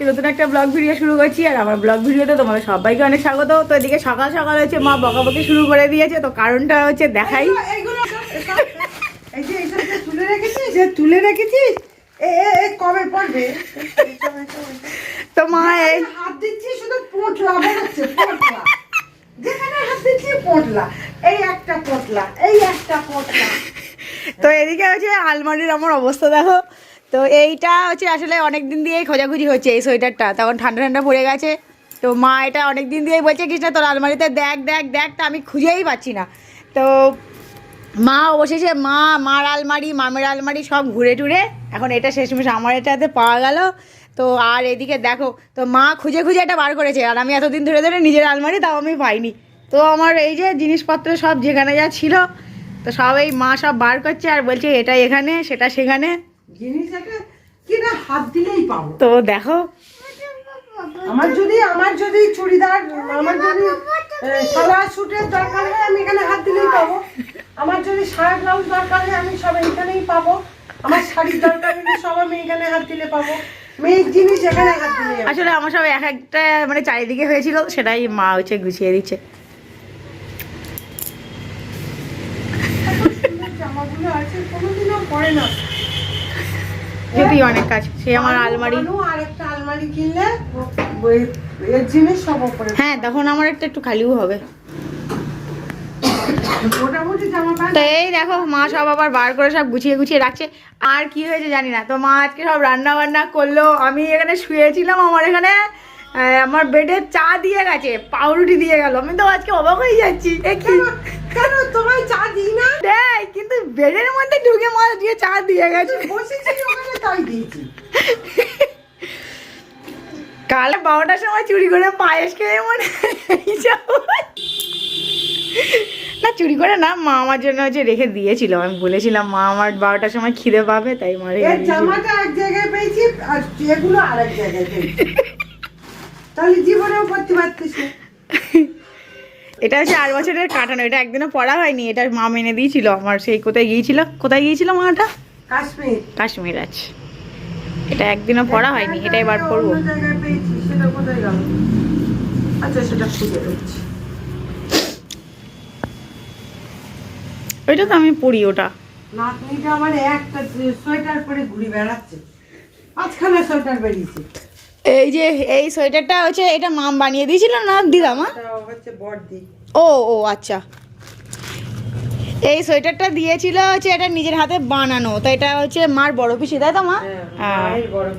আজকে নতুন একটা ব্লগ ভিডিও শুরু করছি আর আমার ব্লগ ভিডিওতে তোমাদের সবাইকে অনেক স্বাগত। তো এদিকে সকাল সকাল হচ্ছে মা বকাবকি শুরু করে দিয়েছে তো কারণটা হচ্ছে দেখাই। তুলে রেখেছিস যে তুলে রেখেছিস কবে পড়বে। তো মা এই হাত দিচ্ছি শুধু পোটলা বেরোচ্ছে পোটলা। যেখানে হাত দিচ্ছি পোটলা এই একটা পোটলা এই একটা পোটলা। তো এদিকে হচ্ছে আলমারির আমার অবস্থা দেখো। তো এইটা হচ্ছে আসলে অনেক দিন দিয়েই খোঁজাখুঁজি হচ্ছে এই সোয়েটারটা। তখন ঠান্ডা ঠান্ডা পড়ে গেছে। তো মা এটা অনেক দিন দিয়েই বলছে, কৃষ্ণা, তোর আলমারিতে দেখ দেখ দেখ। তা আমি খুঁজেই পাচ্ছি না। তো মা অবশেষে মা, মার আলমারি, মামের আলমারি সব ঘুরে টুরে এখন এটা শেষমেশ আমার এটাতে পাওয়া গেল। তো আর এদিকে দেখো, তো মা খুঁজে খুঁজে এটা বার করেছে। আর আমি এতদিন ধরে ধরে নিজের আলমারি তাও আমি পাইনি। তো আমার এই যে জিনিসপত্র সব যেখানে যা ছিল, তো সব এই মা সব বার করছে আর বলছে এটা এখানে, সেটা সেখানে। জিনিস একটা কি না হাত দিলেই পাবো। তো দেখো। আমার যদি আমার যদি চুড়িদার আমার যদি সালোয়ার স্যুটের দরকার হয় আমি এখানে হাত দিলেই পাবো। আমার যদি শার্ট ব্লাউজ দরকার হয় আমি সব এখানেই পাবো। আমার শাড়ির দরকার হলে সব আমি এখানে হাত দিলে পাবো। মেয়ের জিনিস এখানে হাত দিলে আসলে আমার সব এক একটা মানে চারিদিকে হয়েছিল সেটাই মা হচ্ছে গুছিয়ে দিচ্ছে। জামাগুলো আছে কোনোদিনও পরে না। যদি অনেক কাজ। সে আমার আলমারি। আর একটা আলমারি কিনলে এর জিনিস সব ওপরে। হ্যাঁ তখন আমার একটা একটু খালিও হবে। তো এই দেখো মা সব আবার বার করে সব গুছিয়ে গুছিয়ে রাখছে। আর কি হয়েছে জানি না। তো মা আজকে সব রান্না বান্না করল। আমি এখানে শুয়েছিলাম আমার এখানে আমার বেডে চা দিয়ে গেছে পাউরুটি দিয়ে গেল। আমি তো আজকে অবাক হয়ে যাচ্ছি। এ কি? কেন? তোমায় চা দেয় বেডের মধ্যে ঢুকে মা দিয়ে চা দিয়ে গেছে। কাল বারোটার সময় চুরি করে পায়েস খেয়ে মনে না চুরি করে না মা আমার জন্য হচ্ছে রেখে দিয়েছিল। আমি বলেছিলাম মা আমার বারোটার সময় খিদে পাবে তাই মা জামাটা এক জায়গায় পেয়েছি আর এগুলো আর এক জায়গায় পেয়েছি। তাহলে জীবনেও করতে পারতিস। এটা হচ্ছে আট বছরের কাটানো এটা একদিনও পড়া হয়নি এটা মা মেনে দিয়েছিল আমার সেই কোথায় গিয়েছিল কোথায় গিয়েছিল মাটা? কাশ্মীর। কাশ্মীর আছে এটা একদিনও পড়া হয়নি এটা এবার পড়ব। আচ্ছা সেটা খুঁজে পেয়েছি। ওইটা তো আমি পড়ি ওটা। নাতনিটা আমার একটা সোয়েটার পরে ঘুরে বেড়াচ্ছে। পাঁচখানা সোয়েটার বেরিয়েছে। এই যে এই সোয়েটারটা হচ্ছে এটা মাম বানিয়ে দিয়েছিল না দিদা মা? ও ও আচ্ছা। এই সোয়েটারটা দিয়েছিল হচ্ছে এটা নিজের হাতে বানানো তো এটা হচ্ছে মার বড় পিসি তাই তো মা? হ্যাঁ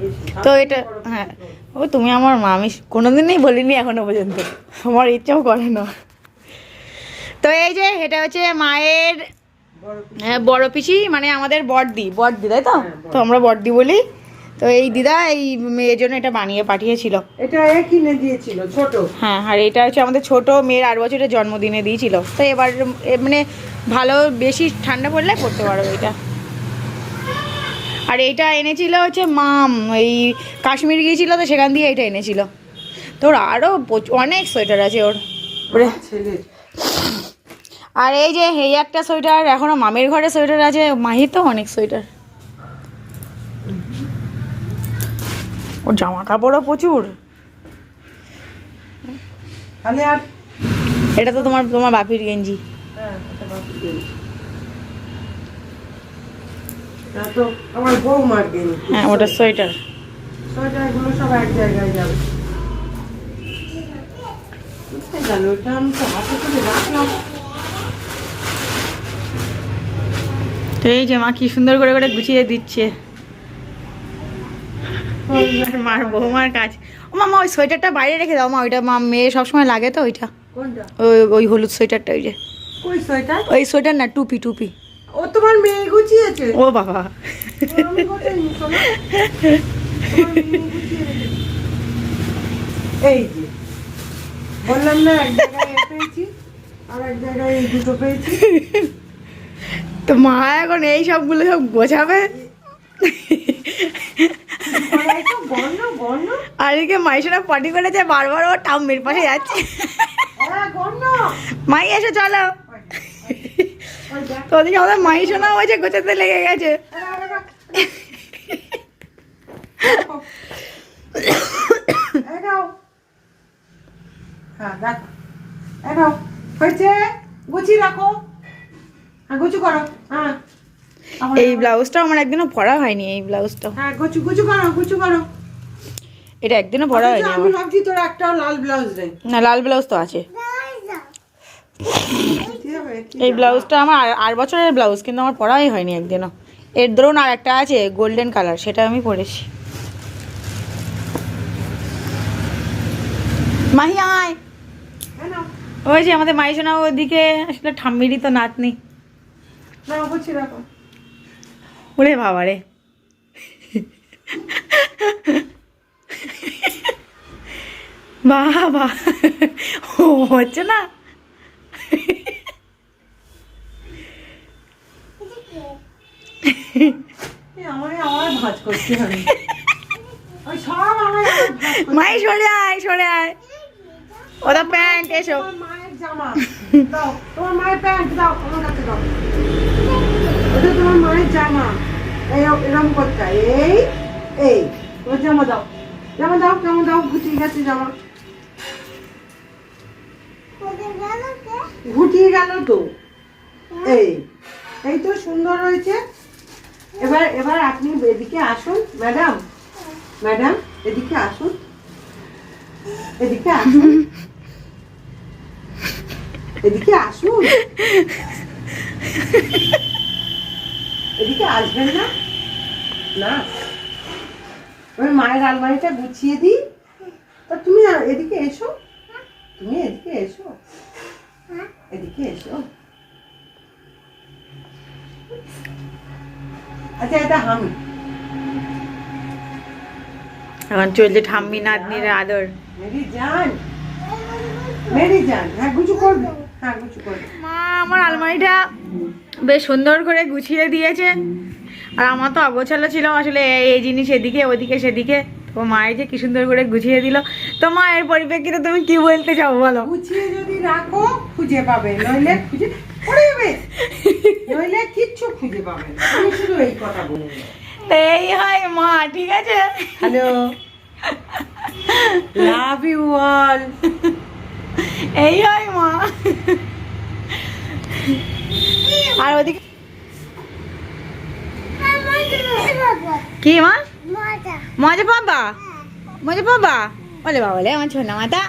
বেশি তো এটা হ্যাঁ। ও তুমি আমার মা আমি কোনোদিনই বলিনি এখনও পর্যন্ত। আমার ইচ্ছাও করে না। তো এই যে এটা হচ্ছে মায়ের বড় হ্যাঁ, বড় পিসি মানে আমাদের বড়দি বড়দি তাই তো? হ্যাঁ, তো আমরা বড়দি বলি। তো এই দিদা এই মেয়ের জন্য এটা বানিয়ে পাঠিয়েছিল। এটা এ কিনে দিয়েছিল ছোট। হ্যাঁ আর এটা হচ্ছে আমাদের ছোট মেয়ের আট বছরের জন্মদিনে দিয়েছিল। তো এবার মানে ভালো বেশি ঠান্ডা পড়লে পড়তে পারো এটা। আর এইটা এনেছিল হচ্ছে মাম এই কাশ্মীর গিয়েছিল তো সেখান দিয়ে এটা এনেছিল। তো ওর আরও অনেক সোয়েটার আছে ওর। ওরে ছেলের আর এই যে এই একটা সোয়েটার এখনও মামের ঘরে সোয়েটার আছে মাহির তো অনেক সোয়েটার। ওর জামা কাপড়ও প্রচুর। তাহলে আর এটা তো তোমার তোমার বাপির গেঞ্জি। হ্যাঁ, গেঞ্জি। হ্যাঁ ওটা সোয়েটার। সোয়েটারগুলো সব এক জায়গায় যাবে। গেল ওটা? আমি তো হাতে করে রাখলাম। তো এই যে মা কি সুন্দর করে করে গুছিয়ে দিচ্ছে। মার বৌমার কাজ। ও মামা ওই সোয়েটারটা বাইরে রেখে দাও মা ওইটা মা মেয়ে সবসময় লাগে তো ওইটা। কোনটা? ওই ওই হলুদ সোয়েটারটা ওই যে। ওই সোয়েটার? না টুপি টুপি। ও তোমার মেয়ে গুছিয়েছে? ও বাবা। এই যে বললাম না এক জায়গায় পেয়েছি আর এক জায়গায় এই দুটো পেয়েছি। তো মা এখন এই সবগুলো সব গোছাবে? আর এদিকে পটি করেছে বারবার ও টাম্মির পাশে যাচ্ছে। মাই এসে চলো। তো ওদিকে আমাদের মাইশোনা হয়েছে গোছাতে লেগে গেছে। হ্যাঁ হয়েছে? গুছিয়ে রাখো। হ্যাঁ গুছু করো। হ্যাঁ। এই ব্লাউজটাও আমার একদিনও পরা হয়নি এই ব্লাউজটাও হ্যাঁ গুছু গুছু করো গুছু করো। এটা একদিনও পরা হয়নি আমি ভাবছি তোর একটাও লাল ব্লাউজ নেই না লাল ব্লাউজ তো আছে। এই ব্লাউজটা আমার আর- বছরের ব্লাউজ কিন্তু আমার পরাই হয়নি একদিনও। এর ধরুন আর একটা আছে গোল্ডেন কালার সেটা আমি পরেছি। মাহি আয়। হ্যাঁ, ওই যে আমাদের মাই শোনা ওদিকে আসলে ঠাম্মিরই তো নাতনি। নাও গুছিয়ে রাখো। ওরে বাবা রে। বাবা ও হচ্ছে না। মাই সরে আয় সরে আয়। ওটা প্যান্ট এসো। মায়ের জামা। দাও তোমার মায়ের প্যান্ট দাও আমার কাছে দাও। ওটা তোমার মায়ের জামা। এই এরকম করতে। এই এই, তোমার জামা দাও। জামা দাও জামা দাও গুটিয়ে গেছে জামা। ঘুটিয়ে গেল তো। এই এই তো সুন্দর হয়েছে। এবার এবার আপনি এদিকে আসুন, ম্যাডাম। ম্যাডাম, এদিকে আসুন। এদিকে আসুন। এদিকে আসুন। এদিকে আসবেন না? না। ওই মায়ের আলমারিটা গুছিয়ে দিই। তা তুমি এদিকে এসো। তুমি এদিকে এসো। এদিকে এসো। আচ্ছা এটা হামি এখন চলছে ঠাম্মি নাতনির আদর। মেরি জান মেরি জান হ্যাঁ গুছু করবে। মা আমার আলমারিটা বেশ সুন্দর করে গুছিয়ে দিয়েছে। আর আমার তো অগোছালো ছিল আসলে এই- জিনিস এদিকে ওদিকে সেদিকে। তো মায়ের যে কি সুন্দর করে গুছিয়ে দিল। তো মা এর পরিপ্রেক্ষিতে তুমি কি বলতে চাও বলো? গুছিয়ে যদি রাখো খুঁজে পাবে। নইলে খুঁজে পড়ে যাবে নইলে কিচ্ছু খুঁজে পাবে আমি শুধু এই কথা বলি এই হয় মা ঠিক আছে? হ্যালো। লাভ ইউ অল এই হয় মা। আর ওদিকে কি মা? মজা পাবা? মজা পাবা? বলে বাবা বলে আমার ছোনা মাতা।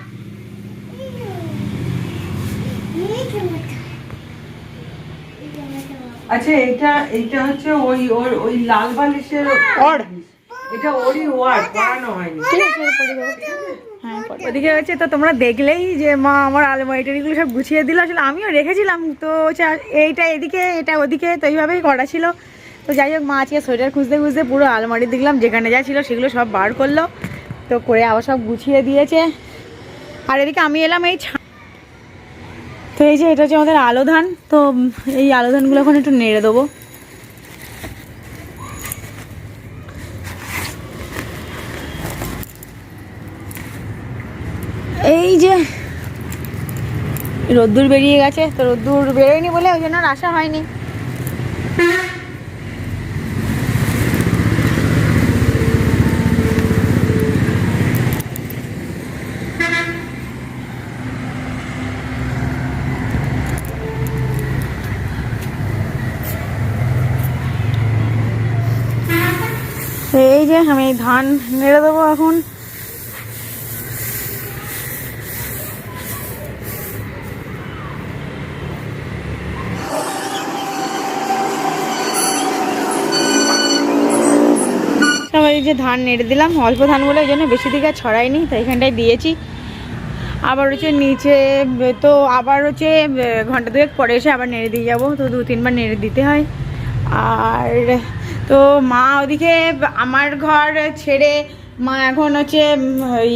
আচ্ছা এটা এটা হচ্ছে ওই ওর ওই লাল বালিশের ওর এটা ওরই ওয়ার্ড পড়ানো হয়নি। ঠিক আছে। হ্যাঁ ওদিকে হচ্ছে তো তোমরা দেখলেই যে মা আমার আলমারি টারিগুলো সব গুছিয়ে দিল। আসলে আমিও রেখেছিলাম। তো এইটা এদিকে এটা ওদিকে তো এইভাবেই করা ছিল। তো যাই হোক মা আজকে সোয়েটার খুঁজতে খুঁজতে পুরো আলমারি দেখলাম যেখানে যা ছিল সেগুলো সব বার করল। তো করে আবার সব গুছিয়ে দিয়েছে। আর এদিকে আমি এলাম এই ছা- তো এই যে এটা হচ্ছে আমাদের আলো ধান তো এই আলো ধানগুলো এখন একটু নেড়ে দেবো এই যে রোদ্দুর বেরিয়ে গেছে, তো রোদ্দুর বেরোয়নি বলে ওই জন্য আসা হয়নি। এই যে আমি ধান নেড়ে দেবো এখন। যে ধান নেড়ে দিলাম, অল্প ধান বলে ওই জন্য বেশি দিকে ছড়াইনি, তো এখানটায় দিয়েছি। আবার হচ্ছে নিচে, তো আবার হচ্ছে ঘণ্টা দুয়েক পরে এসে আবার নেড়ে দিয়ে যাব, তো দু তিনবার নেড়ে দিতে হয়। আর তো মা ওদিকে আমার ঘর ছেড়ে মা এখন হচ্ছে ওই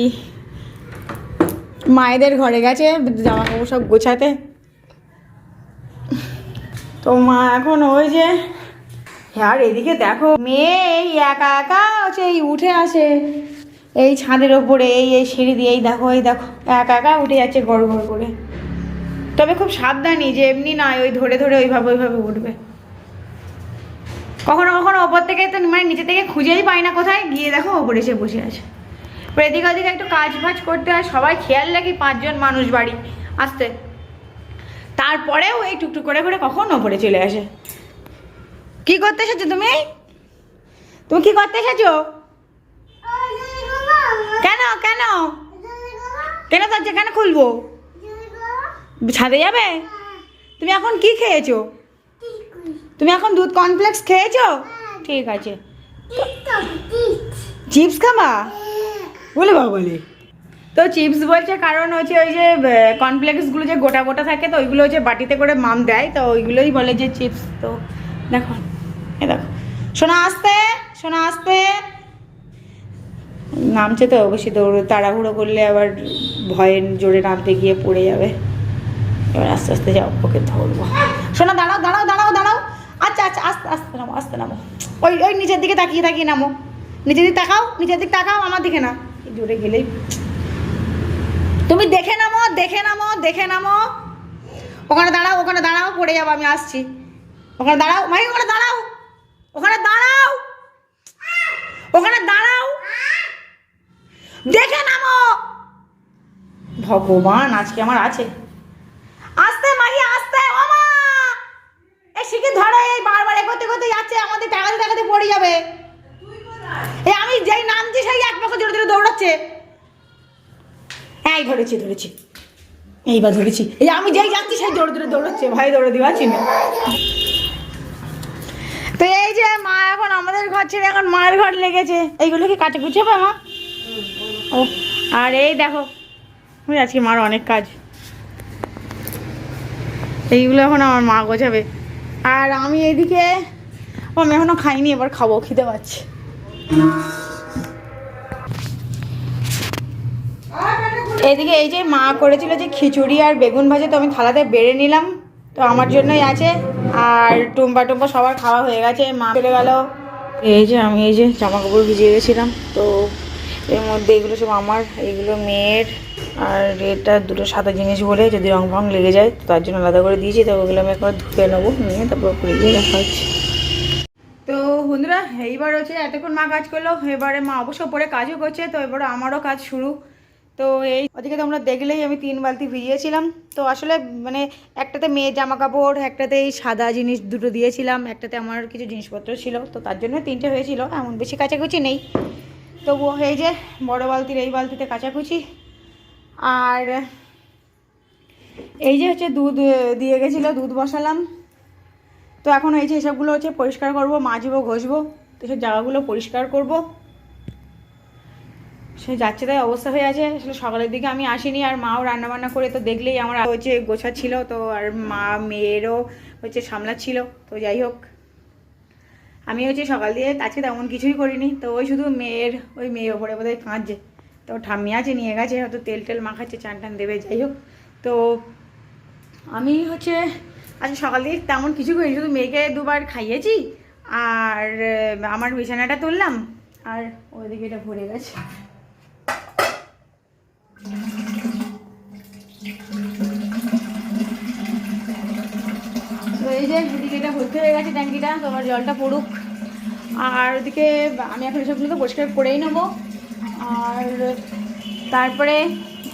মায়েদের ঘরে গেছে জামা কাপড় সব গোছাতে। তো মা এখন ওই যে আর এদিকে দেখো মেয়ে এই একা একা এই উঠে আসে। এই ছাদের ওপরে, এই এই সিঁড়ি দিয়ে, এই দেখো এই দেখো, একা একা উঠে যাচ্ছে গড় গড় করে। তবে খুব সাবধানী যে এমনি নয়, ওই ধরে ধরে ওইভাবে ওইভাবে উঠবে। কখনো কখনো ওপর থেকে তো মানে নিচে থেকে খুঁজেই পাই না কোথায়, গিয়ে দেখো ওপরে এসে বসে আছে। এদিকে ওদিকে একটু কাজ ফাজ করতে হয়, সবাই খেয়াল রাখি পাঁচজন মানুষ বাড়ি, আসতে। তারপরেও এই টুকটুক করে করে কখন ওপরে চলে আসে। কি করতে এসেছ তুমি? তুমি কি করতে এসেছ? কেন কেন? কেন দরজা কেন খুলবো? ছাদে যাবে? তুমি এখন কি খেয়েছো? তুমি এখন দুধ কর্নফ্লেক্স খেয়েছো? ঠিক আছে। চিপস খাবা? বলে বাবা বলে। তো চিপস বলছে কারণ হচ্ছে ওই যে কর্নফ্লেক্সগুলো যে গোটা গোটা থাকে, তো ওইগুলো হচ্ছে বাটিতে করে মাম দেয়, তো ওইগুলোই বলে যে চিপস। তো দেখো। দেখো। শোনা আসতে শোনা আসতে। নামছে তো বেশি দৌড়, তাড়াহুড়ো করলে আবার ভয়ে জোরে নামতে গিয়ে পড়ে যাবে। এবার আস্তে আস্তে যাও, ওকে ধরবো। শোনা দাঁড়াও দাঁড়াও দাঁড়াও দাঁড়াও। আচ্ছা আচ্ছা আস্তে আস্তে নামো আস্তে নামো। ওই ওই নিচের দিকে তাকিয়ে তাকিয়ে নামো। নিচের দিকে তাকাও, নিচের দিকে তাকাও, আমার দিকে না জোরে গেলেই তুমি দেখে নামো দেখে নামো দেখে নামো। ওখানে দাঁড়াও ওখানে দাঁড়াও, পড়ে যাব, আমি আসছি। ওখানে দাঁড়াও মাই ওখানে দাঁড়াও। ওখানে দাঁড়াও। ওখানে দাঁড়াও। দেখে নামো। ভগবান, আজকে আমার আছে। আস্তে মাহি, আস্তে মামা এই শিখে ধরো, এই বারবার এ করতে করতে যাচ্ছে, আমাদের টাকাতে টাকাতে পড়ে যাবে। এই আমি যেই নামছি, সেই এক পক্ষ জোরে জোরে দৌড়াচ্ছে। এই, ধরেছি ধরেছি। এইবার ধরেছি। এই, আমি যেই যাচ্ছি, সেই দৌড়ে দৌড়ে দৌড়াচ্ছে। ভাই দৌড়ে দিবা চিনে যে মা, এখন আমাদের ঘর ছেড়ে এখন মায়ের ঘর লেগেছে। এইগুলো কি কাটে গুছাবে মা? ও, আর এই দেখো আজকে মার অনেক কাজ। এইগুলো এখন আমার মা গোছাবে। আর আমি এইদিকে ও, আমি এখনও খাইনি, এবার খাব, খিদে পাচ্ছে। এদিকে এই যে মা করেছিল যে খিচুড়ি আর বেগুন ভাজা, তো আমি থালাতে বেড়ে নিলাম। তো আমার জন্যই আছে। আর টুম্পা টুম্পা সবার খাওয়া হয়ে গেছে। মা চলে গেল। এই যে আমি এই যে জামা কাপড় ভিজিয়ে গেছিলাম তো এর মধ্যে এগুলো সব আমার এইগুলো মেয়ের। আর এটা দুটো সাদা জিনিস বলে যদি রং ফং লেগে যায়, তো তার জন্য আলাদা করে দিয়েছি। তো ওগুলো আমি একবার ধুয়ে নেব, নিয়ে তারপর ফ্রিজে রাখা হচ্ছে তো বন্ধুরা, এইবার হচ্ছে এতক্ষণ মা কাজ করল। এবারে মা অবশ্য পরে কাজও করছে, তো এবারে আমারও কাজ শুরু। তো এই ওদিকে তোমরা দেখলেই আমি তিন বালতি ভিজিয়েছিলাম। তো আসলে মানে একটাতে মেয়ে জামা কাপড় একটাতে এই সাদা জিনিস দুটো দিয়েছিলাম, একটাতে আমার কিছু জিনিসপত্র ছিল। তো তার জন্য তিনটে হয়েছিল, এমন বেশি কাচাকুচি নেই। তবুও এই যে বড় বালতির এই বালতিতে কাচাকুচি। আর এই যে হচ্ছে দুধ দিয়ে গেছিল, দুধ বসালাম। তো এখন এই যে এসবগুলো হচ্ছে পরিষ্কার করব, মাজবো, ঘষবো। তো সব জায়গাগুলো পরিষ্কার করব। সে যাচ্ছে, তাই অবস্থা হয়ে আছে। আসলে সকালের দিকে আমি আসিনি, আর মাও রান্না বান্না করে তো দেখলেই আমার হচ্ছে গোছা ছিল, তো আর মা মেয়েরও হচ্ছে সামলাচ্ছিল। তো যাই হোক, আমি হচ্ছে সকাল দিয়ে আজকে তেমন কিছুই করিনি। তো ওই শুধু মেয়ের, ওই মেয়ের ওপরে বোধহয় কাঁদছে। তো ঠাম্মি আছে, নিয়ে গেছে, হয়তো তেল টেল মাখাচ্ছে, চান টান দেবে, যাই হোক। তো আমি হচ্ছে আজকে সকাল দিয়ে তেমন কিছু করিনি, শুধু মেয়েকে দুবার খাইয়েছি, আর আমার বিছানাটা তুললাম, আর ওইদিকে এটা ভরে গেছে তো এই যে এদিকে এটা ভর্তি হয়ে গেছে ট্যাঙ্কিটা, তোমার জলটা পড়ুক। আর ওদিকে আমি এখন এসবগুলোকে পরিষ্কার করেই নেব। আর তারপরে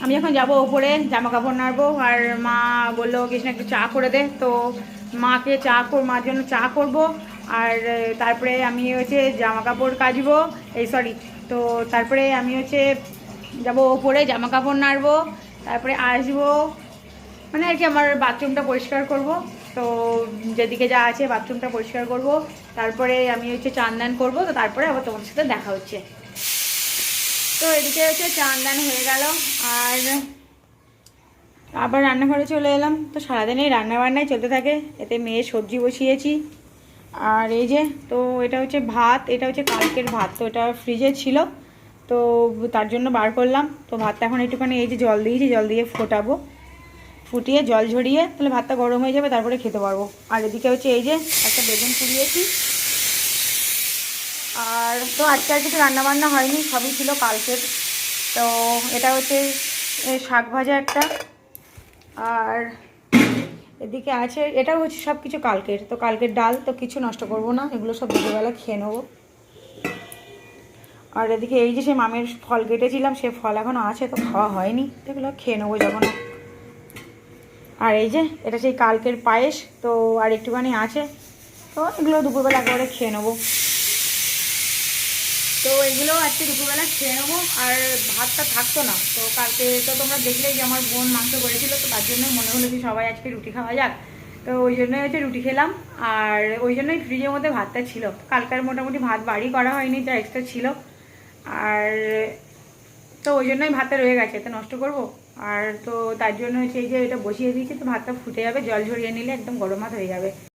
আমি এখন যাব ওপরে জামা কাপড় নাড়বো। আর মা বলল, কৃষ্ণ একটু চা করে দে। তো মাকে চা কর, মার জন্য চা করব। আর তারপরে আমি হচ্ছে জামা কাপড় কাচবো। এই সরি তো তারপরে আমি হচ্ছে যাব ওপরে জামা কাপড় নাড়বো। তারপরে আসব মানে আর কি আমার বাথরুমটা পরিষ্কার করব। তো যেদিকে যা আছে বাথরুমটা পরিষ্কার করব, তারপরে আমি হচ্ছে চান দান করব, তো তারপরে আবার তোমার সাথে দেখা হচ্ছে। তো এদিকে হচ্ছে চান দান হয়ে গেল, আর আবার রান্নাঘরে চলে এলাম। তো সারাদিন এই রান্নাবান্নাই চলতে থাকে, এতে মেয়ে সবজি বসিয়েছি। আর এই যে, তো এটা হচ্ছে ভাত, এটা হচ্ছে কালকের ভাত, তো এটা ফ্রিজে ছিল, তো তার জন্য বার করলাম। তো ভাতটা এখন একটুখানি এই যে জল দিয়েছি, জল দিয়ে ফোটাবো। ফুটিয়ে জল ঝরিয়ে তাহলে ভাতটা গরম হয়ে যাবে, তারপরে খেতে পারব। আর এদিকে হচ্ছে এই যে একটা বেগুন পুড়িয়েছি আর তো আজকে আর কিছু রান্নাবান্না হয়নি, সবই ছিল কালকের। তো এটা হচ্ছে শাক ভাজা একটা। আর এদিকে আছে, এটাও হচ্ছে সব কিছু কালকের। তো কালকের ডাল, তো কিছু নষ্ট করব না, এগুলো সব দুপুরবেলা খেয়ে নেব। আর এদিকে এই যে সেই মামের ফল কেটেছিলাম, সে ফল এখনও আছে, তো খাওয়া হয়নি। তো এগুলো খেয়ে নেব যখন। আর এই যে, এটা সেই কালকের পায়েস, তো আর একটুখানি আছে। তো এগুলো দুপুরবেলা একেবারে খেয়ে নেব। তো এগুলো আজকে দুপুরবেলা খেয়ে নেব, আর ভাতটা থাকতো না। তো কালকে তো তোমরা দেখলেই যে আমার বোন মাংস করেছিল, তো তার জন্য মনে হলো যে সবাই আজকে রুটি খাওয়া যাক। তো ওই জন্যই হচ্ছে রুটি খেলাম, আর ওই জন্যই ফ্রিজের মধ্যে ভাতটা ছিল। কালকার মোটামুটি ভাত বাড়ি করা হয়নি, যা এক্সট্রা ছিল। আর তো ওই জন্যই ভাতটা রয়ে গেছে, তো নষ্ট করব? আর তো তার জন্য সেই যে এটা বসিয়ে দিয়েছি, তো ভাতটা ফুটে যাবে, জল ঝরিয়ে নিলে একদম গরম ভাত হয়ে যাবে।